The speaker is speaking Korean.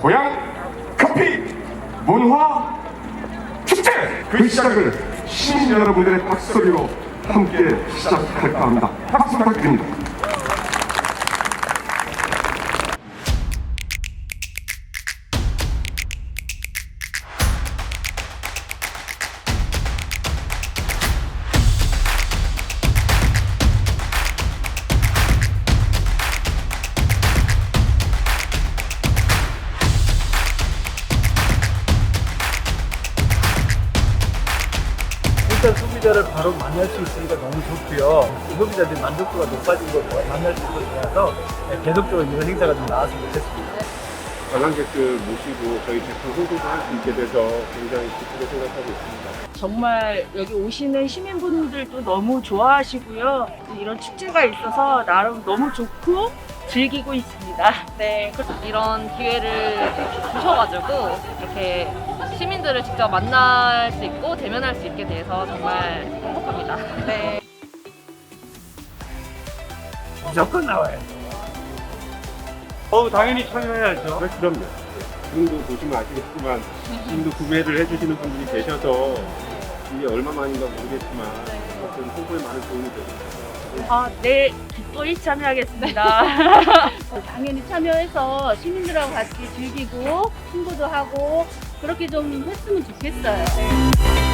고향 커피 문화 축제 그 시작을 시민 여러분들의 박수리로 함께 시작할까 합니다. 박수 부탁드립니다. 일단 소비자를 바로 만날 수 있으니까 너무 좋고요. 소비자들이 만족도가 높아진 걸 만날 수 있어서 네, 계속적으로 이런 행사가 좀 나왔으면 좋겠습니다. 관람객들 모시고 저희 제품 홍보도 할 수 있게 돼서 굉장히 기쁘게 생각하고 있습니다. 정말 여기 오시는 시민분들도 너무 좋아하시고요. 이런 축제가 있어서 나름 너무 좋고 즐기고 있습니다. 네, 그- 이런 기회를 주셔가지고 이렇게 시민들을 직접 만날 수 있고 대면할 수 있게 돼서 정말 행복합니다. 네. 무조건 나와요. 어우, 당연히 참여해야죠. 네, 그럼요. 지금도 보시면 아시겠지만 지금도 구매를 해주시는 분들이 계셔서 이게 얼마만인가 모르겠지만 어떤 홍보에 많은 도움이 되고 아, 네, 기꺼이 참여하겠습니다. 당연히 참여해서 시민들하고 같이 즐기고 홍보도 하고 그렇게 좀 했으면 좋겠어요.